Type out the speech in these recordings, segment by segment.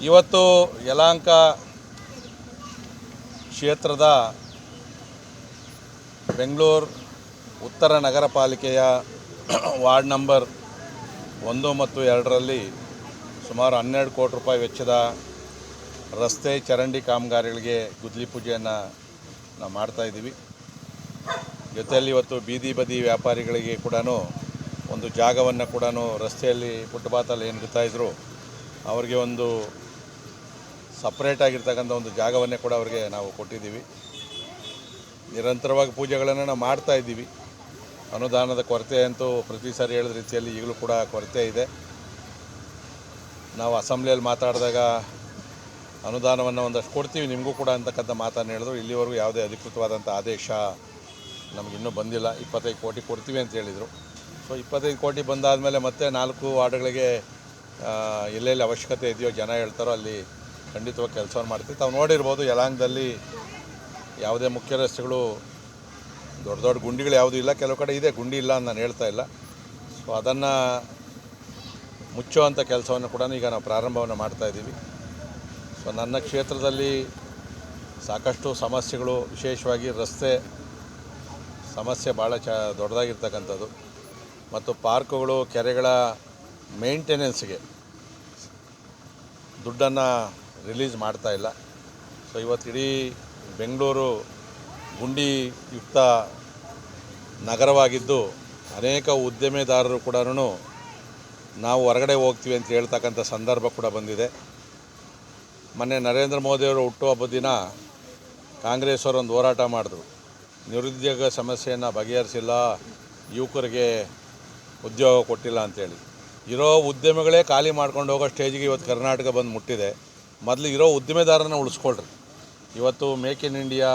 ಇವತ್ತು ಯಲಾಂಕ ಕ್ಷೇತ್ರದ ಬೆಂಗಳೂರು ಉತ್ತರ ನಗರ ಪಾಲಿಕೆಯ ವಾರ್ಡ್ ನಂಬರ್ ಒಂದು ಮತ್ತು ಎರಡರಲ್ಲಿ ಸುಮಾರು ಹನ್ನೆರಡು ಕೋಟಿ ರೂಪಾಯಿ ವೆಚ್ಚದ ರಸ್ತೆ ಚರಂಡಿ ಕಾಮಗಾರಿಗಳಿಗೆ ಗುದ್ಲಿ ಪೂಜೆಯನ್ನು ನಾವು ಮಾಡ್ತಾಯಿದ್ದೀವಿ ಜೊತೆಯಲ್ಲಿ ಇವತ್ತು ಬೀದಿ ಬದಿ ವ್ಯಾಪಾರಿಗಳಿಗೆ ಕೂಡ ಒಂದು ಜಾಗವನ್ನು ಕೂಡ ರಸ್ತೆಯಲ್ಲಿ ಫುಟ್ಪಾತಲ್ಲಿ ಏನು ಇಡ್ತಾಯಿದ್ರು ಅವರಿಗೆ ಒಂದು ಸಪ್ರೇಟ್ ಆಗಿರ್ತಕ್ಕಂಥ ಒಂದು ಜಾಗವನ್ನೇ ಕೂಡ ಅವರಿಗೆ ನಾವು ಕೊಟ್ಟಿದ್ದೀವಿ. ನಿರಂತರವಾಗಿ ಪೂಜೆಗಳನ್ನು ನಾವು ಮಾಡ್ತಾ ಇದ್ದೀವಿ. ಅನುದಾನದ ಕೊರತೆ ಅಂತೂ ಪ್ರತಿ ಸಾರಿ ಹೇಳಿದ ರೀತಿಯಲ್ಲಿ ಈಗಲೂ ಕೂಡ ಕೊರತೆ ಇದೆ. ನಾವು ಅಸೆಂಬ್ಲಿಯಲ್ಲಿ ಮಾತಾಡಿದಾಗ ಅನುದಾನವನ್ನು ಒಂದಷ್ಟು ಕೊಡ್ತೀವಿ. ನಿಮಗೂ ಕೂಡ ಅಂತಕ್ಕಂಥ ಮಾತನ್ನು ಹೇಳಿದ್ರು. ಇಲ್ಲಿವರೆಗೂ ಯಾವುದೇ ಅಧಿಕೃತವಾದಂಥ ಆದೇಶ ನಮಗಿನ್ನೂ ಬಂದಿಲ್ಲ. ಇಪ್ಪತ್ತೈದು ಕೋಟಿ ಕೊಡ್ತೀವಿ ಅಂತ ಹೇಳಿದರು. ಸೊ ಇಪ್ಪತ್ತೈದು ಕೋಟಿ ಬಂದಾದಮೇಲೆ ಮತ್ತೆ ನಾಲ್ಕು ವಾರ್ಡ್ಗಳಿಗೆ ಎಲ್ಲೆಲ್ಲಿ ಅವಶ್ಯಕತೆ ಇದೆಯೋ ಜನ ಹೇಳ್ತಾರೋ ಅಲ್ಲಿ ಖಂಡಿತವಾಗಿ ಕೆಲಸವನ್ನು ಮಾಡ್ತೀವಿ. ತಾವು ನೋಡಿರ್ಬೋದು, ಯಲಾಂಗದಲ್ಲಿ ಯಾವುದೇ ಮುಖ್ಯ ರಸ್ತೆಗಳು, ದೊಡ್ಡ ದೊಡ್ಡ ಗುಂಡಿಗಳು ಯಾವುದೂ ಇಲ್ಲ. ಕೆಲವು ಕಡೆ ಇದೆ, ಗುಂಡಿ ಇಲ್ಲ ಅಂತ ನಾನು ಹೇಳ್ತಾ ಇಲ್ಲ. ಸೊ ಅದನ್ನು ಮುಚ್ಚುವಂಥ ಕೆಲಸವನ್ನು ಕೂಡ ಈಗ ನಾವು ಪ್ರಾರಂಭವನ್ನು ಮಾಡ್ತಾಯಿದ್ದೀವಿ ಸೊ ನನ್ನ ಕ್ಷೇತ್ರದಲ್ಲಿ ಸಾಕಷ್ಟು ಸಮಸ್ಯೆಗಳು, ವಿಶೇಷವಾಗಿ ರಸ್ತೆ ಸಮಸ್ಯೆ ಭಾಳ ಚ, ದೊಡ್ಡದಾಗಿರ್ತಕ್ಕಂಥದ್ದು. ಮತ್ತು ಪಾರ್ಕುಗಳು, ಕೆರೆಗಳ ಮೇಂಟೆನೆನ್ಸ್ಗೆ ದುಡ್ಡನ್ನು ರಿಲೀಸ್ ಮಾಡ್ತಾ ಇಲ್ಲ. ಸೊ ಇವತ್ತು ಇಡೀ ಬೆಂಗಳೂರು ಗುಂಡಿ ಯುಕ್ತ ನಗರವಾಗಿದ್ದು ಅನೇಕ ಉದ್ಯಮೆದಾರರು ಕೂಡ ನಾವು ಹೊರಗಡೆ ಹೋಗ್ತೀವಿ ಅಂತ ಹೇಳ್ತಕ್ಕಂಥ ಸಂದರ್ಭ ಕೂಡ ಬಂದಿದೆ. ಮೊನ್ನೆ ನರೇಂದ್ರ ಮೋದಿಯವರು ಹುಟ್ಟುಹಬ್ಬದ ದಿನ ಕಾಂಗ್ರೆಸ್ ಒಂದು ಹೋರಾಟ ಮಾಡಿದ್ರು. ನಿರುದ್ಯೋಗ ಸಮಸ್ಯೆಯನ್ನು ಬಗೆಹರಿಸಿಲ್ಲ, ಯುವಕರಿಗೆ ಉದ್ಯೋಗ ಕೊಟ್ಟಿಲ್ಲ ಅಂತೇಳಿ. ಇರೋ ಉದ್ಯಮಗಳೇ ಖಾಲಿ ಮಾಡ್ಕೊಂಡು ಹೋಗೋ ಸ್ಟೇಜಿಗೆ ಇವತ್ತು ಕರ್ನಾಟಕ ಬಂದು ಮುಟ್ಟಿದೆ. ಮೊದಲು ಇರೋ ಉದ್ದಿಮೆದಾರನ ಉಳಿಸ್ಕೊಳ್ರಿ. ಇವತ್ತು ಮೇಕ್ ಇನ್ ಇಂಡಿಯಾ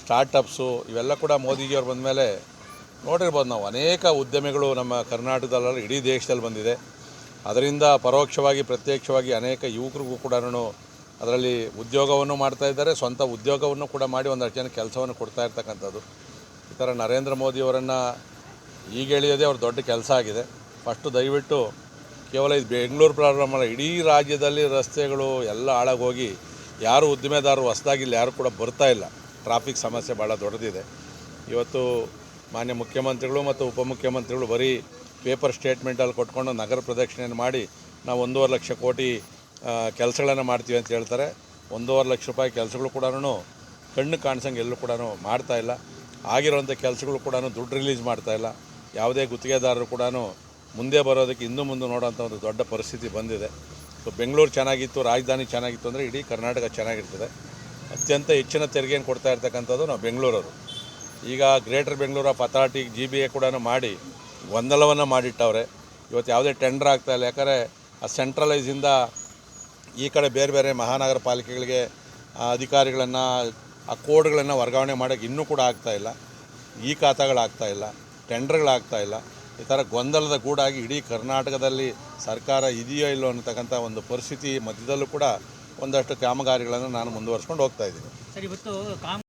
ಸ್ಟಾರ್ಟಪ್ಸು ಇವೆಲ್ಲ ಕೂಡ ಮೋದಿಜಿಯವ್ರು ಬಂದ ಮೇಲೆ ನೋಡಿರ್ಬೋದು ನಾವು ಅನೇಕ ಉದ್ಯಮಿಗಳು ನಮ್ಮ ಕರ್ನಾಟಕದಲ್ಲ ಇಡೀ ದೇಶದಲ್ಲಿ ಬಂದಿದೆ. ಅದರಿಂದ ಪರೋಕ್ಷವಾಗಿ, ಪ್ರತ್ಯಕ್ಷವಾಗಿ ಅನೇಕ ಯುವಕರಿಗೂ ಕೂಡ ಅದರಲ್ಲಿ ಉದ್ಯೋಗವನ್ನು ಮಾಡ್ತಾ ಇದ್ದಾರೆ. ಸ್ವಂತ ಉದ್ಯೋಗವನ್ನು ಕೂಡ ಮಾಡಿ ಒಂದಷ್ಟು ಜನ ಕೆಲಸವನ್ನು ಕೊಡ್ತಾ ಇರ್ತಕ್ಕಂಥದ್ದು. ಈ ಥರ ನರೇಂದ್ರ ಮೋದಿಯವರನ್ನು ಈಗ ಎಳೆಯೋದೇ ಅವ್ರ ದೊಡ್ಡ ಕೆಲಸ ಆಗಿದೆ. ಫಸ್ಟು ದಯವಿಟ್ಟು ಕೇವಲ ಇದು ಬೆಂಗಳೂರು ಅಲ್ಲ, ಇಡೀ ರಾಜ್ಯದಲ್ಲಿ ರಸ್ತೆಗಳು ಎಲ್ಲ ಹಾಳಾಗೋಗಿ ಯಾರು ಉದ್ದಿಮೆದಾರರು ಹೊಸದಾಗಿ ಇಲ್ಲಿ ಯಾರು ಕೂಡ ಬರ್ತಾ ಇಲ್ಲ. ಟ್ರಾಫಿಕ್ ಸಮಸ್ಯೆ ಭಾಳ ದೊಡ್ಡದಿದೆ. ಇವತ್ತು ಮಾನ್ಯ ಮುಖ್ಯಮಂತ್ರಿಗಳು ಮತ್ತು ಉಪಮುಖ್ಯಮಂತ್ರಿಗಳು ಬರೀ ಪೇಪರ್ ಸ್ಟೇಟ್ಮೆಂಟಲ್ಲಿ ಕೊಟ್ಕೊಂಡು ನಗರ ಪ್ರದಕ್ಷಿಣೆಯನ್ನು ಮಾಡಿ ನಾವು ಒಂದೂವರೆ ಲಕ್ಷ ಕೋಟಿ ಕೆಲಸಗಳನ್ನು ಮಾಡ್ತೀವಿ ಅಂತ ಹೇಳ್ತಾರೆ. ಒಂದೂವರೆ ಲಕ್ಷ ರೂಪಾಯಿ ಕೆಲಸಗಳು ಕೂಡ ಕಣ್ಣು ಕಾಣಿಸಂಗೆ ಎಲ್ಲೂ ಕೂಡ ಮಾಡ್ತಾ ಇಲ್ಲ. ಆಗಿರೋಂಥ ಕೆಲಸಗಳು ಕೂಡ ದುಡ್ಡು ರಿಲೀಸ್ ಮಾಡ್ತಾ ಇಲ್ಲ. ಯಾವುದೇ ಗುತ್ತಿಗೆದಾರರು ಕೂಡ ಮುಂದೆ ಬರೋದಕ್ಕೆ ಇನ್ನೂ ಮುಂದೆ ನೋಡೋಂಥ ಒಂದು ದೊಡ್ಡ ಪರಿಸ್ಥಿತಿ ಬಂದಿದೆ. ಸೊ, ಬೆಂಗಳೂರು ಚೆನ್ನಾಗಿತ್ತು, ರಾಜಧಾನಿ ಚೆನ್ನಾಗಿತ್ತು ಅಂದರೆ ಇಡೀ ಕರ್ನಾಟಕ ಚೆನ್ನಾಗಿರ್ತದೆ. ಅತ್ಯಂತ ಹೆಚ್ಚಿನ ತೆರಿಗೆಯನ್ನು ಕೊಡ್ತಾ ಇರ್ತಕ್ಕಂಥದ್ದು ನಾವು ಬೆಂಗಳೂರವರು. ಈಗ greater Bengaluru of authority G B A ಕೂಡ ಮಾಡಿ ಗೊಂದಲವನ್ನು ಮಾಡಿಟ್ಟವ್ರೆ. ಇವತ್ತು ಯಾವುದೇ ಟೆಂಡರ್ ಆಗ್ತಾ ಇಲ್ಲ. ಯಾಕಂದರೆ ಆ ಸೆಂಟ್ರಲೈಸಿಂದ ಈ ಕಡೆ ಬೇರೆ ಬೇರೆ ಮಹಾನಗರ ಪಾಲಿಕೆಗಳಿಗೆ ಅಧಿಕಾರಿಗಳನ್ನು, ಆ ಕೋಡ್ಗಳನ್ನು ವರ್ಗಾವಣೆ ಮಾಡೋಕ್ಕೆ ಇನ್ನೂ ಕೂಡ ಆಗ್ತಾ ಇಲ್ಲ. ಈ ಖಾತಾಗಳಾಗ್ತಾಯಿಲ್ಲ ಟೆಂಡರ್ಗಳಾಗ್ತಾಯಿಲ್ಲ ಈ ಥರ ಗೊಂದಲದ ಕೂಡಾಗಿ ಇಡೀ ಕರ್ನಾಟಕದಲ್ಲಿ ಸರ್ಕಾರ ಇದೆಯೋ ಇಲ್ಲೋ ಅನ್ನತಕ್ಕಂಥ ಒಂದು ಪರಿಸ್ಥಿತಿ ಮಧ್ಯದಲ್ಲೂ ಕೂಡ ಒಂದಷ್ಟು ಕಾಮಗಾರಿಗಳನ್ನು ನಾನು ಮುಂದುವರ್ಸ್ಕೊಂಡು ಹೋಗ್ತಾ ಇದ್ದೀನಿ.